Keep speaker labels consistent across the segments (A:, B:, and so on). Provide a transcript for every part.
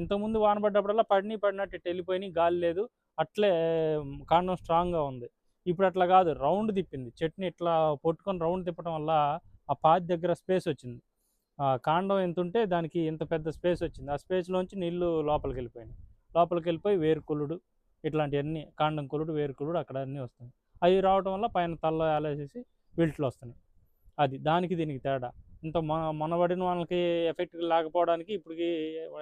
A: ఇంతకుముందు వాన పడ్డప్పుడల్లా పడిని పడినట్టు వెళ్ళిపోయినాయి గాలి లేదు. అట్లే కాండం స్ట్రాంగ్గా ఉంది. ఇప్పుడు అట్లా కాదు రౌండ్ తిప్పింది. చెట్ని ఇట్లా పట్టుకొని రౌండ్ తిప్పడం వల్ల ఆ పాతి దగ్గర స్పేస్ వచ్చింది. ఆ కాండం ఎంత ఉంటే దానికి ఇంత పెద్ద స్పేస్ వచ్చింది. ఆ స్పేస్లోంచి నీళ్ళు లోపలికి వెళ్ళిపోయినాయి. లోపలికి వెళ్ళిపోయి వేరుకులుడు ఇట్లాంటివన్నీ కాండం కులుడు వేరుకులుడు అక్కడ అన్నీ వస్తాయి అవి రావడం వల్ల పైన తల్ల వేలేసేసి విల్ట్లు వస్తున్నాయి. అది దానికి దీనికి తేడా. ఇంత మన మనబడిన వాళ్ళకి ఎఫెక్ట్ లేకపోవడానికి ఇప్పటికి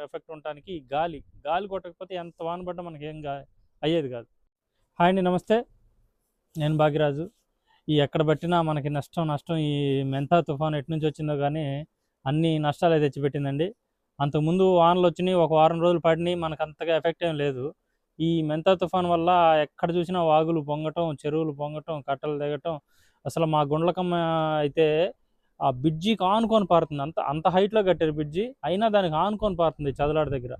A: ఎఫెక్ట్ ఉండడానికి గాలి. గాలి కొట్టకపోతే ఎంత వాన పడ్డా మనకి ఏం గా అయ్యేది కాదు. హాయ్ అండి నమస్తే. నేను భాగ్యరాజు. ఈ ఎక్కడ పట్టినా మనకి నష్టం నష్టం ఈ మెంతా తుఫాన్ ఎటు నుంచి వచ్చిందో కానీ అన్ని నష్టాలే తెచ్చిపెట్టిందండి. అంతకుముందు వానలు వచ్చినాయి ఒక వారం రోజులు పడినాయి మనకు అంతగా ఎఫెక్ట్ ఏం లేదు. ఈ మెంతా తుఫాన్ వల్ల ఎక్కడ చూసినా వాగులు పొంగటం చెరువులు పొంగటం కట్టలు దిగటం అసలు మా గుండ్లకమ్మ అయితే ఆ బ్రిడ్జికి ఆనుకొని పారుతుంది. అంత అంత హైట్లో కట్టారు బ్రిడ్జి. అయినా దానికి ఆనుకొని పారుతుంది చదలాడ దగ్గర.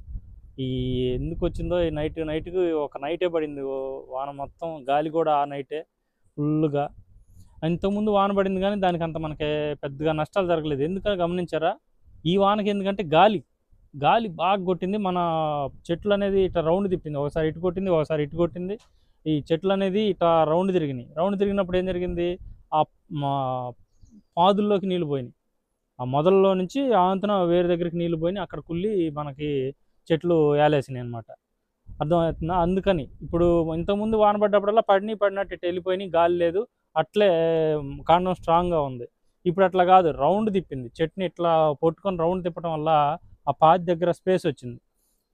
A: ఈ ఎందుకు వచ్చిందో ఈ నైట్ నైట్కి ఒక నైటే పడింది. ఓ వాన మొత్తం గాలి కూడా ఆ నైటే ఫుల్గా. ఇంతకుముందు వాన పడింది కానీ దానికి అంత మనకి పెద్దగా నష్టాలు జరగలేదు. ఎందుకని గమనించారా? ఈ వానకి ఎందుకంటే గాలి. గాలి బాగా కొట్టింది. మన చెట్లు అనేది ఇట్లా రౌండ్ తిప్పింది. ఒకసారి ఇటు కొట్టింది ఒకసారి ఇటు కొట్టింది. ఈ చెట్లు అనేది ఇట్లా రౌండ్ తిరిగినాయి. రౌండ్ తిరిగినప్పుడు ఏం జరిగింది? ఆ మా పాదుల్లోకి నీళ్ళు పోయినాయి. ఆ మొదల్లో నుంచి ఆంతన వేరే దగ్గరికి నీళ్ళు పోయినాయి. అక్కడ కుళ్ళి మనకి చెట్లు వేలేసినాయి అనమాట అర్థమవుతుందా? అందుకని ఇప్పుడు ఇంతకుముందు వాన పడ్డప్పుడల్లా పడిని పడినట్టు వెళ్ళిపోయినాయి. గాలి లేదు. అట్లే కాండం స్ట్రాంగ్గా ఉంది. ఇప్పుడు అట్లా కాదు. రౌండ్ తిప్పింది. చెట్టుని ఇట్లా పట్టుకొని రౌండ్ తిప్పడం వల్ల ఆ పాతి దగ్గర స్పేస్ వచ్చింది.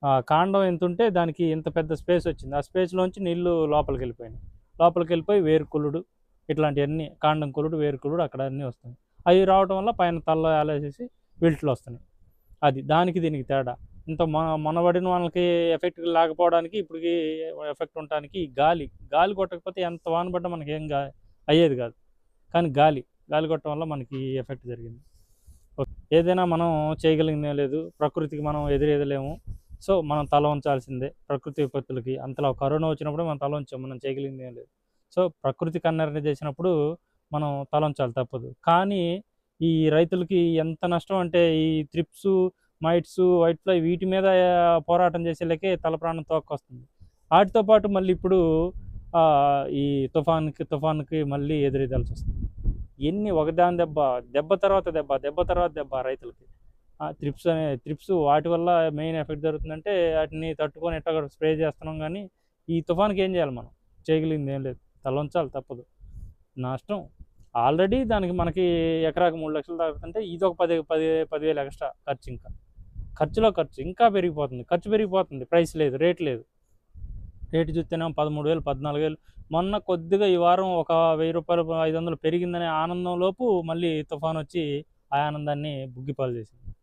A: ఆ కాండం ఎంత ఉంటే దానికి ఇంత పెద్ద స్పేస్ వచ్చింది. ఆ స్పేస్లోంచి నీళ్ళు లోపలికి వెళ్ళిపోయినాయి. లోపలికి వెళ్ళిపోయి వేరుకులుడు ఇట్లాంటివన్నీ కాండం కులుడు వేరుకులుడు అక్కడ అన్నీ వస్తాయి అవి రావడం వల్ల పైన తల్ల ఆలేసేసి విల్ట్లు వస్తున్నాయి. అది దానికి దీనికి తేడా. ఇంత మన మనబడిన వాళ్ళకి ఎఫెక్ట్ లేకపోవడానికి ఇప్పటికి ఎఫెక్ట్ ఉండడానికి గాలి గాలి కొట్టకపోతే ఎంత వాన పడ్డా మనకి ఏం గా అయ్యేది కాదు. కానీ గాలి గాలి కొట్టడం వల్ల మనకి ఎఫెక్ట్ జరిగింది. ఓకే. ఏదైనా మనం చేయగలిగిందే లేదు ప్రకృతికి మనం ఎదురేదలేము. సో మనం తల ఉంచాల్సిందే ప్రకృతి విపత్తులకి. అంతలా కరోనా వచ్చినప్పుడు మనం తల ఉంచాం మనం చేయగలిగిందేం లేదు. సో ప్రకృతి కన్నరణ చేసినప్పుడు మనం తల ఉంచాలి తప్పదు. కానీ ఈ రైతులకి ఎంత నష్టం అంటే ఈ త్రిప్స్ మైట్స్ వైట్ ఫ్లై వీటి మీద పోరాటం చేసేలకే తల ప్రాణం తోక్కొస్తుంది. వాటితో పాటు మళ్ళీ ఇప్పుడు ఈ తుఫాన్కి తుఫాన్కి మళ్ళీ ఎదురెదాల్సి వస్తుంది. ఎన్ని ఒకదాని దెబ్బ దెబ్బ తర్వాత దెబ్బ దెబ్బ తర్వాత దెబ్బ రైతులకి. త్రిప్స్ అనే త్రిప్స్ వాటి వల్ల మెయిన్ ఎఫెక్ట్ జరుగుతుందంటే వాటిని తట్టుకొని ఎట్లా స్ప్రే చేస్తున్నాం కానీ ఈ తుఫాన్కి ఏం చేయాలి మనం? చేయగలిగింది ఏం లేదు. తల ఉంచాలి తప్పదు. నష్టం. ఆల్రెడీ దానికి మనకి ఎకరాకు మూడు లక్షలు తాగుతుంటే ఇది ఒక పది పది పదివేలు ఎక్స్ట్రా ఖర్చు ఇంకా. ఖర్చులో ఖర్చు ఇంకా పెరిగిపోతుంది. ఖర్చు పెరిగిపోతుంది. ప్రైస్ లేదు రేట్ లేదు. రేటు చూస్తేనేమో పదమూడు వేలు పద్నాలుగు వేలు. మొన్న కొద్దిగా ఈ వారం ఒక వెయ్యి రూపాయలు ఐదు వందలు పెరిగిందనే ఆనందంలోపు మళ్ళీ తుఫాన్ వచ్చి ఆ ఆనందాన్ని బుగ్గిపాలు చేసింది.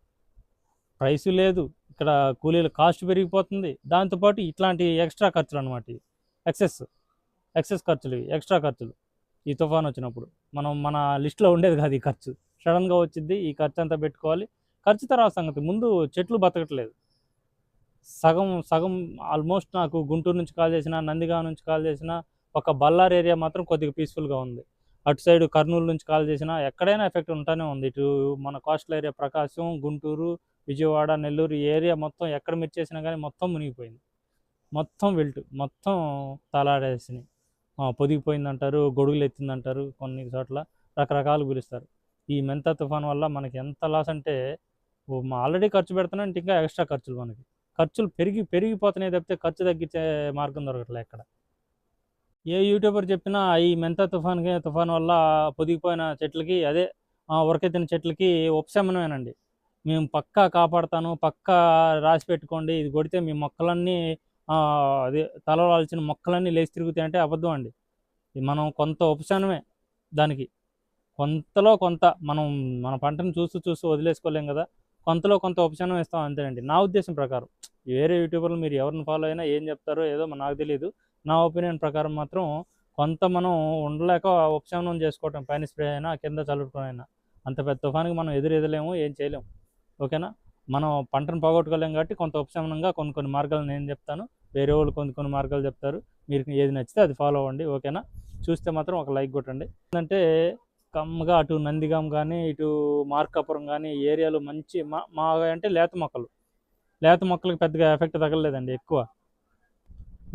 A: ప్రైస్ లేదు. ఇక్కడ కూలీల కాస్ట్ పెరిగిపోతుంది. దాంతోపాటు ఇట్లాంటి ఎక్స్ట్రా ఖర్చులు అనమాట ఎక్సెస్ ఎక్సెస్ ఖర్చులు ఇవి ఎక్స్ట్రా ఖర్చులు. ఈ తుఫాన్ వచ్చినప్పుడు మనం మన లిస్ట్లో ఉండేది కాదు ఈ ఖర్చు. సడన్గా వచ్చింది ఈ ఖర్చు అంతా పెట్టుకోవాలి. ఖర్చు తర్వాత సంగతి ముందు చెట్లు బతకట్లేదు. సగం సగం ఆల్మోస్ట్ నాకు గుంటూరు నుంచి కాల్ చేసిన నందిగాం నుంచి కాల్ చేసిన ఒక బల్లార్ ఏరియా మాత్రం కొద్దిగా పీస్ఫుల్గా ఉంది. అటు సైడ్ కర్నూలు నుంచి కాల్ చేసినా ఎక్కడైనా ఎఫెక్ట్ ఉంటానే ఉంది. ఇటు మన కోస్టల్ ఏరియా ప్రకాశం గుంటూరు విజయవాడ నెల్లూరు ఈ ఏరియా మొత్తం ఎక్కడ మిర్చేసినా కానీ మొత్తం మునిగిపోయింది. మొత్తం వెల్ట్ మొత్తం తలాడేసినాయి. పొదిగిపోయిందంటారు పొదిగిపోయింది అంటారు గొడుగులు ఎత్తిందంటారు కొన్ని చోట్ల రకరకాలు పిలుస్తారు. ఈ మెంత తుఫాన్ వల్ల మనకి ఎంత లాస్ అంటే ఆల్రెడీ ఖర్చు పెడుతున్నాం ఇంకా ఎక్స్ట్రా ఖర్చులు మనకి. ఖర్చులు పెరిగి పెరిగిపోతున్నాయి తప్పితే ఖర్చు తగ్గించే మార్గం దొరకట్లే ఇక్కడ ఏ యూట్యూబర్ చెప్పినా ఈ మెంత తుఫాన్కి తుఫాన్ వల్ల పొదిగిపోయిన చెట్లకి అదే ఉరకెత్తిన చెట్లకి ఉపశమనమేనండి. మేము పక్కా కాపాడుతాను పక్కా రాసి పెట్టుకోండి ఇది కొడితే మీ మొక్కలన్నీ అదే తలవాల్చిన మొక్కలన్నీ లేచి తిరుగుతాయి అంటే అబద్ధం అండి. ఇది మనం కొంత ఉపశమనమే దానికి. కొంతలో కొంత మనం మన పంటను చూస్తూ చూస్తూ వదిలేసుకోలేం కదా కొంతలో కొంత ఉపశమనం ఇస్తాం అంతేనండి. నా ఉద్దేశం ప్రకారం. వేరే యూట్యూబర్లు మీరు ఎవరిని ఫాలో అయినా ఏం చెప్తారో ఏదో నాకు తెలియదు నా ఒపీనియన్ ప్రకారం మాత్రం కొంత మనం ఉండలేక ఉపశమనం చేసుకోవటం పైన స్ప్రే అయినా కింద చల్లుకొని అయినా అంత పెద్ద తుఫానికి మనం ఎదురెదలేము ఏం చేయలేము. ఓకేనా? మనం పంటను పోగొట్టుకోలేం కాబట్టి కొంత ఉపశమనంగా కొన్ని కొన్ని మార్గాలు నేను చెప్తాను. వేరే వాళ్ళు కొన్ని కొన్ని మార్గాలు చెప్తారు. మీరు ఏది నచ్చితే అది ఫాలో అవ్వండి ఓకేనా చూస్తే మాత్రం ఒక లైక్ కొట్టండి. ఏంటంటే కమ్మగా అటు నందిగాం కానీ ఇటు మార్కాపురం కానీ ఈ ఏరియాలో మంచి మా మా అంటే లేత మొక్కలు. లేత మొక్కలకు పెద్దగా ఎఫెక్ట్ తగలలేదండి ఎక్కువ.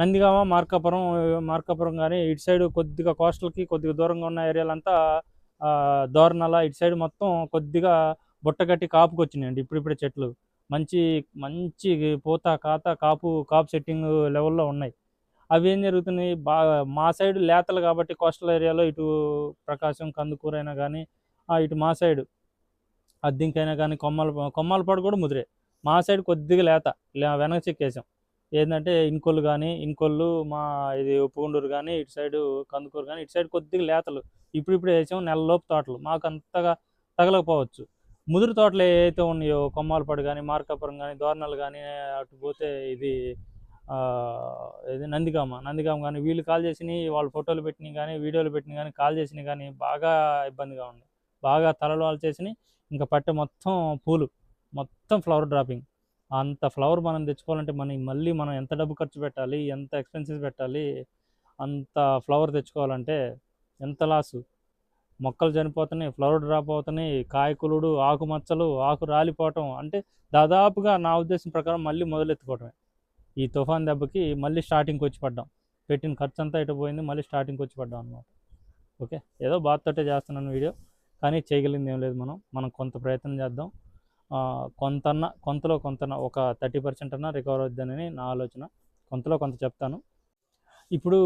A: నందిగామ మార్కాపురం మార్కాపురం కానీ ఇటు సైడ్ కొద్దిగా కోస్టల్కి కొద్దిగా దూరంగా ఉన్న ఏరియాలంతా దోరణాల ఇటు సైడ్ మొత్తం కొద్దిగా బుట్టగట్టి కాపుకొచ్చినాయండి ఇప్పుడిప్పుడే చెట్లు. మంచి మంచి పూత కాత కాపు కాపు సెట్టింగ్ లెవెల్లో ఉన్నాయి. అవి ఏం జరుగుతున్నాయి? బాగా మా సైడ్ లేతలు కాబట్టి కోస్టల్ ఏరియాలో ఇటు ప్రకాశం కందుకూరైనా కానీ ఇటు మా సైడ్ అద్దెంకైనా కానీ కొమ్మల కొమ్మలపాడు కూడా ముదిరే. మా సైడ్ కొద్దిగా లేత వెనక చెక్కేసాం. ఏంటంటే ఇంకొల్లు కానీ ఇంకొల్లు మా ఇది ఉప్పుగుండూరు కానీ ఇటు సైడు కందుకూరు కానీ ఇటు సైడ్ కొద్దిగా లేతలు. ఇప్పుడు ఇప్పుడు వేసాం నెలలోపు తోటలు. మాకు అంతగా తగలకపోవచ్చు. ముదురు తోటలు ఏవైతే ఉన్నాయో కొమ్మాలపాడు కానీ మార్కాపురం కానీ దోర్నలు కానీ అటు పోతే ఇది ఇది నందిగామ. నందిగామ కానీ వీళ్ళు కాల్ చేసినవి వాళ్ళు ఫోటోలు పెట్టినాయి కానీ వీడియోలు పెట్టినవి కానీ కాల్ చేసినాయి కానీ బాగా ఇబ్బందిగా ఉంది బాగా తలలు వాళ్ళు చేసినవి ఇంకా పట్టే మొత్తం పూలు మొత్తం ఫ్లవర్ డ్రాపింగ్. అంత ఫ్లవర్ మనం తెచ్చుకోవాలంటే మనం మళ్ళీ మనం ఎంత డబ్బు ఖర్చు పెట్టాలి ఎంత ఎక్స్పెన్సెస్ పెట్టాలి అంత ఫ్లవర్ తెచ్చుకోవాలంటే ఎంత లాసు. మొక్కలు చనిపోతున్నాయి ఫ్లవర్ డ్రాప్ అవుతున్నాయి కాయకులుడు ఆకు మచ్చలు ఆకు రాలిపోవటం అంటే దాదాపుగా నా ఉద్దేశం ప్రకారం మళ్ళీ మొదలెత్తుకోవటమే. ఈ తుఫాన్ దెబ్బకి మళ్ళీ స్టార్టింగ్కి వచ్చి పడ్డాం. పెట్టిన ఖర్చు అంతా ఇటు పోయింది మళ్ళీ స్టార్టింగ్కి వచ్చి పడ్డాం అనమాట ఓకే? ఏదో బాధతోటే చేస్తున్నాను వీడియో. కానీ చేయగలిగింది ఏం లేదు మనం. మనం కొంత ప్రయత్నం చేద్దాం. కొంతన్నా కొంతన్న కొంతలో కొంత ఒక థర్టీ పర్సెంట్ అన్నా రికవర్ అవుద్దని నా ఆలోచన. కొంతలో కొంత చెప్తాను. ఇప్పుడు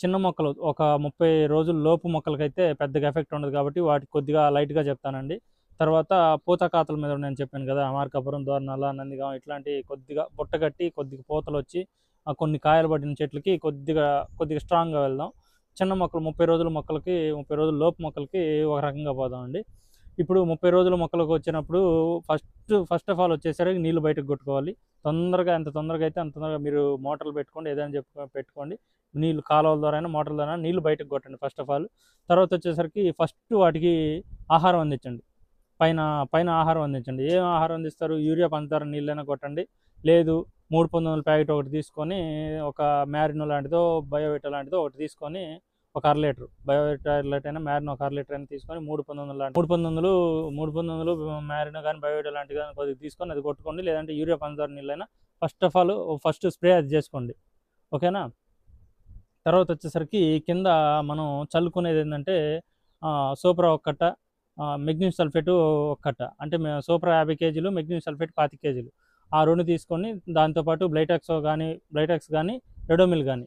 A: చిన్న మొక్కలు ఒక ముప్పై రోజుల లోపు మొక్కలకైతే పెద్దగా ఎఫెక్ట్ ఉండదు కాబట్టి వాటికి కొద్దిగా లైట్గా చెప్తానండి. తర్వాత పూత కాతల మీద నేను చెప్పాను కదా మార్కాపురం దోర్నాల నందిగాం ఇట్లాంటి కొద్దిగా బుట్టగట్టి కొద్దిగా పూతలు వచ్చి కొన్ని కాయలు పడిన చెట్లకి కొద్దిగా కొద్దిగా స్ట్రాంగ్గా వెళ్దాం. చిన్న మొక్కలు ముప్పై రోజుల మొక్కలకి ముప్పై రోజుల లోపు మొక్కలకి ఒక రకంగా పోదామండి ఇప్పుడు ముప్పై రోజుల మొక్కలకు వచ్చినప్పుడు ఫస్ట్ ఫస్ట్ ఆఫ్ ఆల్ వచ్చేసరికి నీళ్ళు బయటకు కొట్టుకోవాలి. తొందరగా ఎంత తొందరగా అయితే అంత తొందరగా మీరు మోటార్లు పెట్టుకోండి ఏదైనా చెప్పు పెట్టుకోండి. నీళ్ళు కాలువల ద్వారా అయినా మోటార్ల ద్వారా నీళ్ళు బయటకు కొట్టండి ఫస్ట్ ఆఫ్ ఆల్ తర్వాత వచ్చేసరికి ఫస్ట్ వాటికి ఆహారం అందించండి. పైన పైన ఆహారం అందించండి. ఏం ఆహారం అందిస్తారు? యూరియా పంచదార నీళ్ళైనా కొట్టండి. లేదు మూడు పంతొమ్మిది వందల ప్యాకెట్ ఒకటి తీసుకొని ఒక మ్యారినో లాంటిదో బయోవిటా లాంటిదో ఒకటి తీసుకొని ఒక అర లీటర్. బయోవిటా లీటర్ అయినా మ్యారినో ఒక అర లీటర్ అయినా తీసుకొని మూడు పంతొమ్మిది వందల లాంటి మూడు పంతొమ్మిది వందలు మూడు పంతొమ్మిది వందలు మ్యారినో కానీ బయోవిటా లాంటిది కానీ కొద్దిగా తీసుకొని అది కొట్టుకోండి. లేదంటే యూరియా పంచదార నీళ్ళైనా first of all first spray అది చేసుకోండి. ఓకేనా? తర్వాత వచ్చేసరికి కింద మనం చల్లుకునేది ఏంటంటే సూపర్ ఒక కట్ట మెగ్నీషియం సల్ఫేట్ ఒక కట్ట. అంటే సూపర్ యాభై కేజీలు మెగ్నీషియం సల్ఫేట్ పాతి కేజీలు. ఆ రెండు తీసుకొని దాంతోపాటు బ్లైటాక్స్ కానీ బ్లైటాక్స్ కానీ రెడోమిల్ కానీ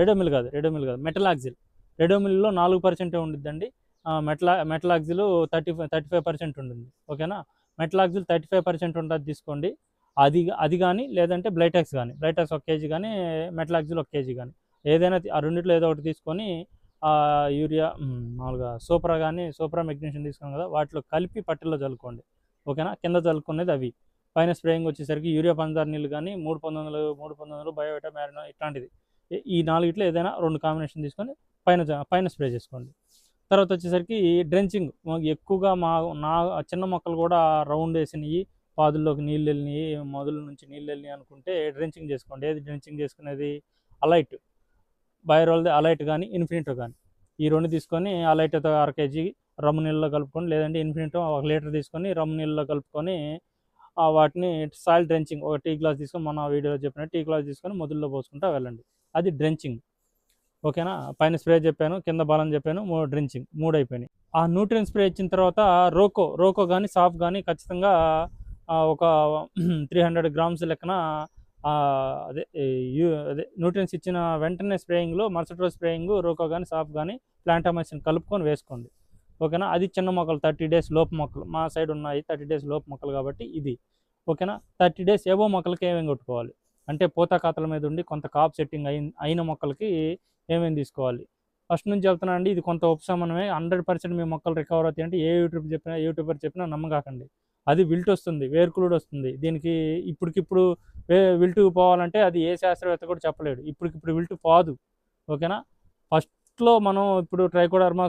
A: రెడోమిల్ కాదు రెడోమిల్ కాదు మెటలాక్సిల్. రెడోమిల్లో నాలుగు పర్సెంటే ఉండిద్దండి. మెటలా metalaxyl thirty five thirty five percent ఉంటుంది ఓకేనా? మెటలాక్సిల్ థర్టీ ఫైవ్ పర్సెంట్ ఉంటుంది తీసుకోండి. అది అది కానీ లేదంటే బ్లైటాక్స్ కానీ బ్లైటాక్స్ ఒక కేజీ కానీ మెటలాక్సిల్ ఒక కేజీ కానీ ఏదైనా ఆ రెండిట్లో ఏదో ఒకటి తీసుకొని యూరియా మామూలుగా సూపరా కానీ సూపరా మెగ్నీషియం తీసుకున్నాం కదా వాటిలో కలిపి పట్టెల్లో చల్లుకోండి. ఓకేనా? కింద చల్లుకునేది అవి. పైన స్ప్రేయింగ్ వచ్చేసరికి యూరియా పంచదార నీళ్ళు కానీ మూడు పంతొమ్మిది వందలు మూడు పంతొమ్మిది వందలు బయోవిటా మ్యారినో ఇట్లాంటిది. ఈ- నాలుగిట్లో ఏదైనా రెండు కాంబినేషన్ తీసుకొని పైన పైన స్ప్రే చేసుకోండి. తర్వాత వచ్చేసరికి డ్రెంచింగ్. ఎక్కువగా మా నా చిన్న మొక్కలు కూడా రౌండ్ వేసినవి పాదుల్లోకి నీళ్ళు వెళ్ళినాయి మొదల నుంచి నీళ్ళు వెళ్ళినాయి అనుకుంటే డ్రెంచింగ్ చేసుకోండి. ఏది డ్రెంచింగ్ చేసుకునేది? అలైట్. బైరోల్ది అలైట్ కానీ ఇన్ఫినిటో కానీ. ఈ రెండు తీసుకొని అలైట్తో అర కేజీ రమ్ము నీళ్ళలో కలుపుకొని లేదంటే ఇన్ఫినిటో ఒక లీటర్ తీసుకొని రమ్ము నీళ్ళలో కలుపుకొని వాటిని సాయిల్ డ్రెంచింగ్ ఒక టీ గ్లాస్ తీసుకొని మన వీడియోలో చెప్పిన టీ గ్లాస్ తీసుకొని మొదల్లో పోసుకుంటా వెళ్ళండి. అది డ్రెంచింగ్. ఓకేనా? పైన స్ప్రే చెప్పాను కింద బలం చెప్పాను మూడు డ్రెంచింగ్ మూడు అయిపోయినాయి. ఆ న్యూట్రియన్ స్ప్రే ఇచ్చిన తర్వాత రోకో రోకో కానీ సాఫ్ కానీ ఖచ్చితంగా ఒక త్రీ హండ్రెడ్ గ్రామ్స్ లెక్కన అదే యూ అదే న్యూట్రియన్స్ ఇచ్చిన వెంటనే స్ప్రేయింగ్లో మరుసటి రోజు స్ప్రేయింగ్ రోకో కానీ సాఫ్ కానీ ప్లాంటామైసిన్ కలుపుకొని వేసుకోండి. ఓకేనా? అది చిన్న మొక్కలు థర్టీ డేస్ లోపు మొక్కలు. మా సైడ్ ఉన్నాయి థర్టీ డేస్ లోపు మొక్కలు కాబట్టి ఇది. ఓకేనా? థర్టీ డేస్ ఏవో మొక్కలకి ఏమేమి కొట్టుకోవాలి? అంటే పూత మీద ఉండి కొంత కాప్ సెట్టింగ్ అయిన అయిన మొక్కలకి ఏమేమి తీసుకోవాలి? ఫస్ట్ నుంచి చెప్తున్నా అండి ఇది కొంత ఉపశమనమే. హండ్రెడ్ పర్సెంట్ మీ మొక్కలు రికవర్ అవుతాయి అంటే ఏ యూట్యూబ్ చెప్పినా యూట్యూబర్ చెప్పినా నమ్మకాకండి అది విల్ట్ వస్తుంది వేర్కులుడు వస్తుంది. దీనికి ఇప్పటికిప్పుడు విల్టుకు విల్టు పోవాలంటే అది ఏ శాస్త్రవేత్త కూడా చెప్పలేడు. ఇప్పటికిప్పుడు విల్టు పోదు. ఓకేనా? ఫస్ట్లో మనం ఇప్పుడు ట్రైకోడర్మా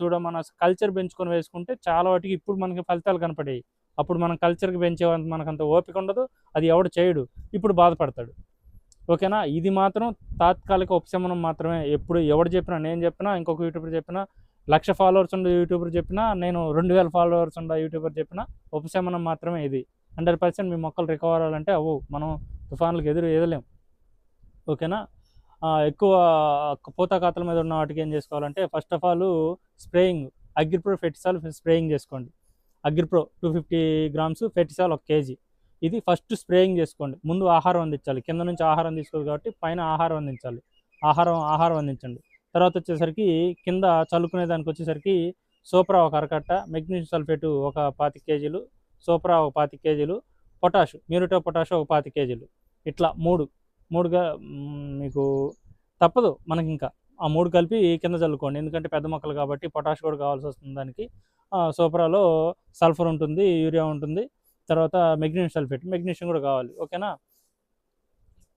A: చూడ కల్చర్ పెంచుకొని వేసుకుంటే చాలా వాటికి ఇప్పుడు మనకి ఫలితాలు కనపడేవి అప్పుడు మనం కల్చర్కి పెంచే మనకంత ఓపిక ఉండదు. అది ఎవడు చేయడు. ఇప్పుడు బాధపడతాడు. ఓకేనా? ఇది మాత్రం తాత్కాలిక ఉపశమనం మాత్రమే. ఎప్పుడు ఎవడు చెప్పినా నేను చెప్పినా ఇంకొక యూట్యూబర్ చెప్పినా లక్ష ఫాలోవర్స్ ఉండే యూట్యూబర్ చెప్పినా నేను రెండు వేల ఫాలోవర్స్ ఉండే యూట్యూబర్ చెప్పినా ఉపశమనం మాత్రమే ఇది. హండ్రెడ్ పర్సెంట్ మీ మొక్కలు రికవర్ అవ్వాలంటే అవు మనం తుఫాన్లకు ఎదురు ఎదలేం ఓకేనా? ఎక్కువ పూత కాతల మీద ఉన్న వాటికి ఏం చేసుకోవాలంటే first of all spraying Agripro ఫెటిసాల్ spraying చేసుకోండి. అగ్రిప్రో టూ ఫిఫ్టీ గ్రామ్స్ ఫెటిసాల్ ఒక కేజీ. ఇది ఫస్ట్ స్ప్రేయింగ్ చేసుకోండి. ముందు ఆహారం అందించాలి. కింద నుంచి ఆహారం తీసుకోదు కాబట్టి పైన ఆహారం అందించాలి. ఆహారం ఆహారం అందించండి. తర్వాత వచ్చేసరికి కింద చల్లుకునే దానికి వచ్చేసరికి సోప్రా ఒక అరకట్ట మెగ్నీషియం సల్ఫేట్ ఒక పాతి కేజీలు సోప్రా ఒక పాతి కేజీలు పొటాషు మ్యూరిటో పొటాషు ఒక పాతి కేజీలు. ఇట్లా మూడు మూడుగా మీకు తప్పదు మనకి ఇంకా ఆ మూడు కలిపి కింద చల్లుకోండి. ఎందుకంటే పెద్ద మొక్కలు కాబట్టి పొటాష్ కూడా కావాల్సి వస్తుంది దానికి. ఆ, సోప్రాలో సల్ఫర్ ఉంటుంది యూరియా ఉంటుంది తర్వాత మెగ్నీషియం సల్ఫేట్ మెగ్నీషియం కూడా కావాలి ఓకేనా?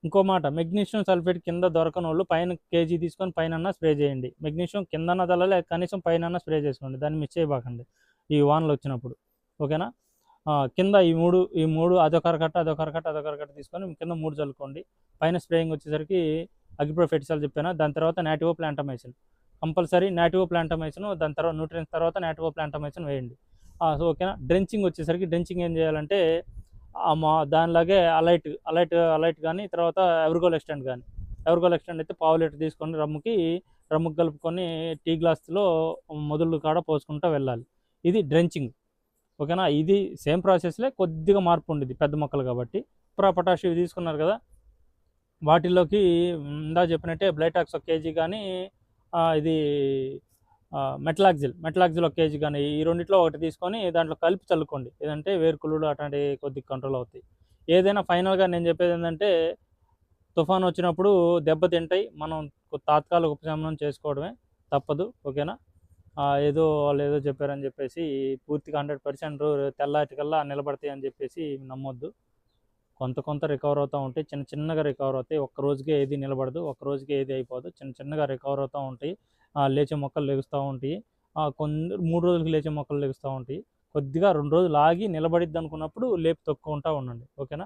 A: ఇంకో మాట మెగ్నీషియం సల్ఫేట్ కింద దొరకని వాళ్ళు పైన కేజీ తీసుకొని పైన స్ప్రే చేయండి. మెగ్నీషియం కిందన్న చల్లాలి కనీసం పైన స్ప్రే చేసుకోండి. దాన్ని మిస్ చేయబాకండి. ఈ వానలు వచ్చినప్పుడు ఓకేనా? కింద ఈ మూడు ఈ మూడు అదొక అరకట్ట అదొకరకట్ట అదొక తీసుకొని కింద మూడు చల్లుకోండి. పైన స్ప్రేయింగ్ వచ్చేసరికి అగ్రిప్రో ఫెటిసాల్ చెప్పాను. దాని తర్వాత Nativo Plantomycin. Compulsory Nativo Plantomycin దాని తర్వాత న్యూట్రియన్స్ తర్వాత నాటివో ప్లాంటమైసిన్ వేయండి. సో ఓకేనా? డ్రెంచింగ్ వచ్చేసరికి డ్రెంచింగ్ ఏం చేయాలంటే మా దానిలాగే అలైట్ అలైట్ అలైట్ కానీ తర్వాత ఎవర్గోల్ ఎక్స్టెండ్ కానీ ఎవర్గోల్ ఎక్స్టెండ్ అయితే పావు లీటర్ తీసుకొని రమ్ముకి రమ్ముకి కలుపుకొని టీ గ్లాస్లో మొదలు కాడ పోసుకుంటూ వెళ్ళాలి. ఇది డ్రెంచింగ్. ఓకేనా? ఇది సేమ్ ప్రాసెస్లే కొద్దిగా మార్పు ఉండేది పెద్ద మొక్కలు కాబట్టి. ప్రా పొటాష్ ఇవి తీసుకున్నారు కదా? వాటిల్లోకి ఇందా చెప్పినట్టే బ్లైటాక్స్ ఒక కేజీ కానీ ఇది మెట్లాక్జిల్ మెట్లాక్జిల్ ఒక కేజీ కానీ ఈ రెండిట్లో ఒకటి తీసుకొని దాంట్లో కలిపి చల్లుకోండి. ఏదంటే వేరుకుళ్ళు అట్లాంటివి కొద్దిగా కంట్రోల్ అవుతాయి. ఏదైనా ఫైనల్గా నేను చెప్పేది ఏంటంటే తుఫాన్ వచ్చినప్పుడు దెబ్బతింటాయి మనం తాత్కాలిక ఉపశమనం చేసుకోవడమే తప్పదు ఓకేనా? ఏదో వాళ్ళు ఏదో చెప్పారని చెప్పేసి పూర్తిగా హండ్రెడ్ పర్సెంట్ తెల్లాటికల్లా నిలబడతాయి అని చెప్పేసి నమ్మొద్దు. కొంత కొంత రికవర్ అవుతూ ఉంటాయి చిన్న చిన్నగా రికవర్ అవుతాయి. ఒక్క రోజుకే ఏది నిలబడదు ఒక్క రోజుకే ఏది అయిపోదు. చిన్న చిన్నగా రికవర్ అవుతూ ఉంటాయి. ఆ, లేచే మొక్కలు లెగుస్తూ ఉంటాయి. కొన్ని మూడు రోజులకి లేచే మొక్కలు లెగుస్తూ ఉంటాయి. కొద్దిగా రెండు రోజులు ఆగి నిలబడిద్ది అనుకున్నప్పుడు లేపి తొక్కుకుంటూ ఉండండి. ఓకేనా?